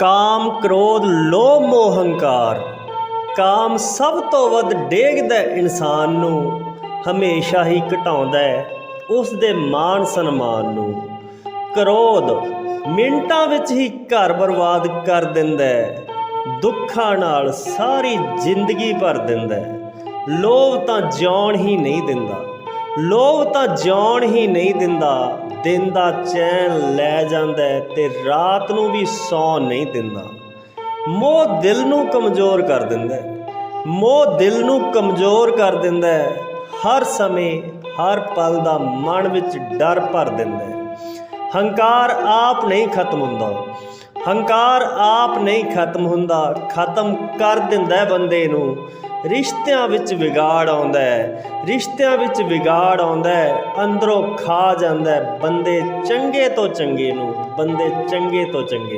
ਕਾਮ ਕ੍ਰੋਧ, ਲੋਭ, ਮੋਹ, ਹੰਕਾਰ। ਕਾਮ ਸਭ ਤੋਂ ਵੱਧ ਡੇਗਦਾ ਇਨਸਾਨ ਨੂੰ, ਹਮੇਸ਼ਾ ਹੀ ਘਟਾਉਂਦਾ ਹੈ ਉਸ ਦੇ ਮਾਨ ਸਨਮਾਨ ਨੂੰ। ਕ੍ਰੋਧ ਮਿੰਟਾਂ ਵਿੱਚ ਹੀ ਘਰ ਬਰਬਾਦ ਕਰ ਦਿੰਦਾ ਹੈ, ਦੁੱਖਾਂ ਨਾਲ ਸਾਰੀ ਜ਼ਿੰਦਗੀ ਭਰ ਦਿੰਦਾ ਹੈ। ਲੋਭ ਤਾਂ ਜਿਉਣ ਹੀ ਨਹੀਂ ਦਿੰਦਾ, ਲੋਭ ਤਾਂ ਜਿਉਣ ਹੀ ਨਹੀਂ ਦਿੰਦਾ ਦਿਨ ਦਾ ਚੈਨ ਲੈ ਜਾਂਦਾ ਹੈ ਤੇ ਰਾਤ ਨੂੰ ਵੀ ਸੌ ਨਹੀਂ ਦਿੰਦਾ। ਮੋਹ ਦਿਲ ਨੂੰ ਕਮਜ਼ੋਰ ਕਰ ਦਿੰਦਾ ਮੋਹ ਦਿਲ ਨੂੰ ਕਮਜ਼ੋਰ ਕਰ ਦਿੰਦਾ ਹਰ ਸਮੇਂ ਹਰ ਪਲ ਦਾ ਮਨ ਵਿੱਚ ਡਰ ਭਰ ਦਿੰਦਾ ਹੰਕਾਰ ਆਪ ਨਹੀਂ ਖਤਮ ਹੁੰਦਾ। ਹੰਕਾਰ ਆਪ ਨਹੀਂ ਖਤਮ ਹੁੰਦਾ। ਖਤਮ ਕਰ ਦਿੰਦਾ ਬੰਦੇ ਨੂੰ। ਰਿਸ਼ਤਿਆਂ ਵਿੱਚ ਵਿਗਾੜ ਆਉਂਦਾ ਹੈ। ਰਿਸ਼ਤਿਆਂ ਵਿੱਚ ਵਿਗਾੜ ਆਉਂਦਾ ਹੈ। ਅੰਦਰੋਂ ਖਾ ਜਾਂਦਾ ਹੈ। ਬੰਦੇ ਚੰਗੇ ਤੋਂ ਚੰਗੇ ਨੂੰ, ਬੰਦੇ ਚੰਗੇ ਤੋਂ ਚੰਗੇ